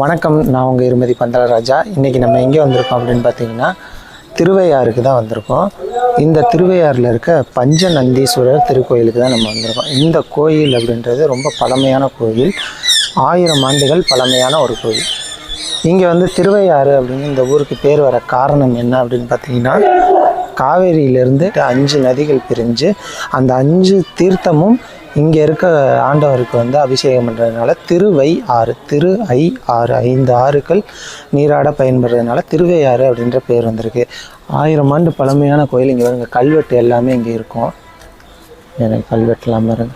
வணக்கம் நான் உங்கள் இருமதி பந்தலராஜா இன்றைக்கி நம்ம எங்கே வந்திருக்கோம் அப்படின்னு பார்த்தீங்கன்னா திருவையாறுக்கு தான் வந்திருக்கோம். இந்த திருவையாறில் இருக்க பஞ்சநந்தீஸ்வரர் திருக்கோயிலுக்கு தான் நம்ம வந்திருக்கோம். இந்த கோயில் அப்படின்றது ரொம்ப பழமையான கோயில். ஆயிரம் ஆண்டுகள் பழமையான ஒரு கோயில். இங்கே வந்து திருவையாறு அப்படின்னு இந்த ஊருக்கு பேர் வர காரணம் என்ன அப்படின்னு பார்த்தீங்கன்னா காவேரியிலிருந்து அஞ்சு நதிகள் பிரிஞ்சு அந்த அஞ்சு தீர்த்தமும் இங்கே இருக்க ஆண்டவருக்கு வந்து அபிஷேகம் பண்ணுறதுனால திருவை ஆறு திரு ஐ ஆறு ஐந்து ஆறுகள் நீராட பயன்படுறதுனால திருவையாறு அப்படின்ற பேர் வந்திருக்கு. ஆயிரம் ஆண்டு பழமையான கோயில் இங்கே வருங்க கல்வெட்டு எல்லாமே இங்கே இருக்கும். எனக்கு கல்வெட்டுலாம் பாருங்க.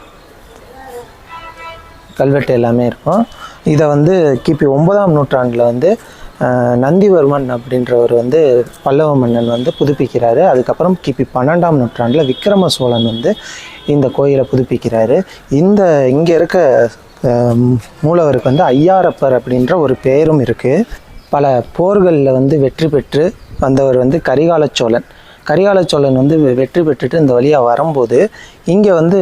கல்வெட்டு எல்லாமே இருக்கும். இதை வந்து கிபி ஒன்பதாம் நூற்றாண்டில் வந்து நந்திவர்மன் அப்படின்றவர் வந்து பல்லவ மன்னன் வந்து புதுப்பிக்கிறாரு. அதுக்கப்புறம் கிபி பன்னெண்டாம் நூற்றாண்டில் விக்ரம சோழன் வந்து இந்த கோயிலை புதுப்பிக்கிறாரு. இந்த இங்கே இருக்க மூலவருக்கு வந்து ஐயாரப்பர் அப்படின்ற ஒரு பெயரும் இருக்குது பல போர்களில் வந்து வெற்றி பெற்று வந்தவர் வந்து கரிகால சோழன். கரிகால சோழன் வந்து வெ- வெற்றி பெற்றுட்டு இந்த வழியாக வரும்போது இங்கே வந்து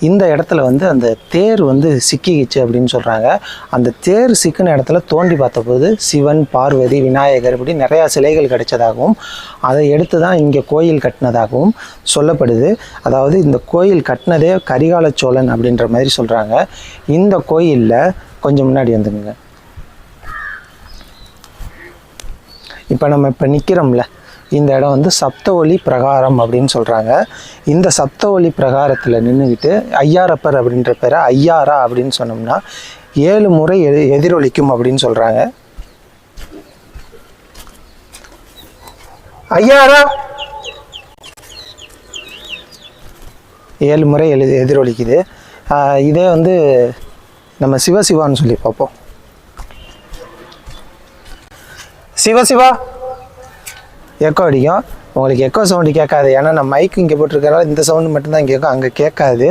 இந்த இடத்துல வந்து அந்த தேர் வந்து சிக்கிக்கிச்சு அப்படின்னு சொல்கிறாங்க அந்த தேர் சிக்கின இடத்துல தோண்டி பார்த்தபோது சிவன் பார்வதி விநாயகர் இப்படி நிறையா சிலைகள் கிடைச்சதாகவும் அதை எடுத்து தான் இங்கே கோயில் கட்டினதாகவும் சொல்லப்படுது. அதாவது இந்த கோயில் கட்டினதே கரிகால சோழன் அப்படின்ற மாதிரி சொல்கிறாங்க இந்த கோயிலில் கொஞ்சம் முன்னாடி வந்துங்க இப்போ நம்ம இப்போ நிற்கிறோம்ல இந்த இடம் வந்து சப்த ஒளி பிரகாரம் அப்படின்னு சொல்கிறாங்க இந்த சப்த ஒளி பிரகாரத்தில் நின்றுக்கிட்டு ஐயாரப்பர் அப்படின்ற பேரை ஐயாரா அப்படின்னு சொன்னோம்னா ஏழு முறை எ எதிரொலிக்கும் அப்படின்னு சொல்கிறாங்க ஐயாரா! ஏழு முறை எழு எதிரொலிக்குது. இதே வந்து நம்ம சிவசிவான்னு சொல்லி பார்ப்போம். சிவசிவா! சிவா எக்கோ அடிக்கும். உங்களுக்கு எக்கோ சவுண்டு கேட்காது. ஏன்னா நான் மைக் இங்கே போட்டிருக்கறனால இந்த சவுண்டு மட்டும்தான் கேட்கும் அங்கே கேட்காது.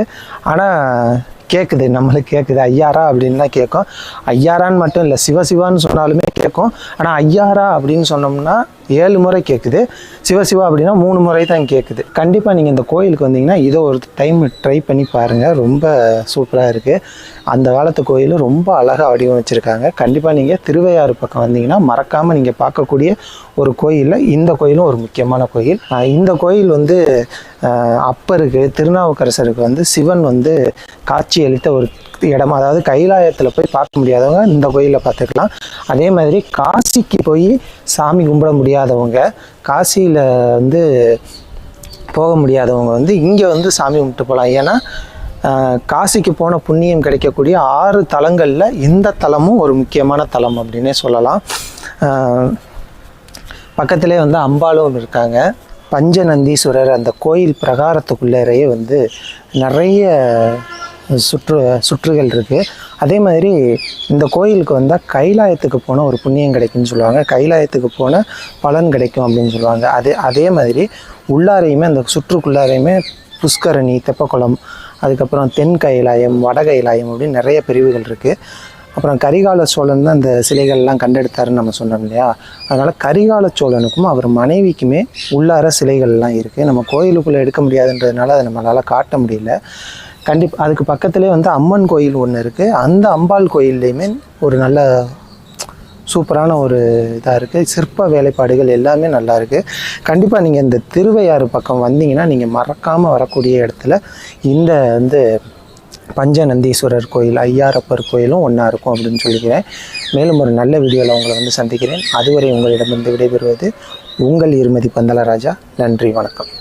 ஆனால் கேட்குது நம்மளுக்கு கேட்குது ஐயாரா அப்படின்னு தான் கேட்கும் ஐயாரான்னு மட்டும் இல்லை சிவசிவான்னு சொன்னாலுமே கேட்கும் ஆனால் ஐயாரா அப்படின்னு சொன்னோம்னா ஏழு முறை கேட்குது சிவசிவா அப்படின்னா மூணு முறை தான் கேட்குது கண்டிப்பாக நீங்கள் இந்த கோயிலுக்கு வந்தீங்கன்னா இதை ஒரு டைம் ட்ரை பண்ணி பாருங்கள் ரொம்ப சூப்பராக இருக்குது அந்த காலத்து கோயில் ரொம்ப அழகாக வடிவமைச்சிருக்காங்க. கண்டிப்பாக நீங்கள் திருவையாறு பக்கம் வந்தீங்கன்னா மறக்காமல் நீங்கள் பார்க்கக்கூடிய ஒரு கோயிலில் இந்த கோயிலும் ஒரு முக்கியமான கோயில். இந்த கோயில் வந்து அப்பருக்கு திருநாவுக்கரசருக்கு வந்து சிவன் வந்து காட்சி அளித்த ஒரு இடம் அதாவது கைலாயத்தில் போய் பார்க்க முடியாதவங்க இந்த கோயிலில் பார்த்துக்கலாம். அதே மாதிரி காசிக்கு போய் சாமி கும்பிட முடியாதவங்க காசியில் வந்து போக முடியாதவங்க வந்து இங்கே வந்து சாமி கும்பிட்டு போகலாம் ஏன்னா காசிக்கு போன புண்ணியம் கிடைக்கக்கூடிய ஆறு தலங்களில் இந்த தலமும் ஒரு முக்கியமான தலம் அப்படின்னே சொல்லலாம். பக்கத்திலே வந்து அம்பாலும் இருக்காங்க. பஞ்சநந்தீஸ்வரர் அந்த கோயில் பிரகாரத்துக்குள்ளேயே வந்து நிறைய சுற்று சுற்றுகள் இருக்குது அதே மாதிரி இந்த கோயிலுக்கு வந்தால் கைலாயத்துக்கு போன ஒரு புண்ணியம் கிடைக்கும்னு சொல்லுவாங்க. கைலாயத்துக்கு போன பலன் கிடைக்கும் அப்படின்னு சொல்லுவாங்க. அதே அதே மாதிரி உள்ளாரையுமே அந்த சுற்றுக்குள்ளாரையுமே புஷ்கரணி தெப்பக்குளம் அதுக்கப்புறம் தென் கைலாயம் வட கைலாயம் அப்படின்னு நிறைய பிரிவுகள் இருக்குது அப்புறம் கரிகால சோழன் தான் அந்த சிலைகள்லாம் கண்டெடுத்தாருன்னு நம்ம சொன்னோம் இல்லையா? அதனால் கரிகால சோழனுக்கும் அவர் மனைவிக்குமே உள்ளார சிலைகள்லாம் இருக்குது நம்ம கோயிலுக்குள்ளே எடுக்க முடியாதுன்றதுனால அதை நம்மளால் காட்ட முடியல. கண்டிப்பாக அதுக்கு பக்கத்துலேயே வந்து அம்மன் கோயில் ஒன்று இருக்குது அந்த அம்பாள் கோயில்லையுமே ஒரு நல்ல சூப்பரான ஒரு இதாக இருக்குது சிற்ப வேலைப்பாடுகள் எல்லாமே நல்லா இருக்குது கண்டிப்பாக நீங்கள் இந்த திருவையாறு பக்கம் வந்தீங்கன்னா நீங்கள் மறக்காமல் வரக்கூடிய இடத்துல இந்த வந்து பஞ்சநந்தீஸ்வரர் கோயில் ஐயாரப்பர் கோயிலும் ஒன்றா இருக்கும் அப்படின்னு சொல்லிக்கிறேன். மேலும் ஒரு நல்ல வீடியோவில் உங்களை வந்து சந்திக்கிறேன். அதுவரை உங்களிடமிருந்து விடைபெறுவது உங்கள் இருமதி பந்தலராஜா நன்றி வணக்கம்.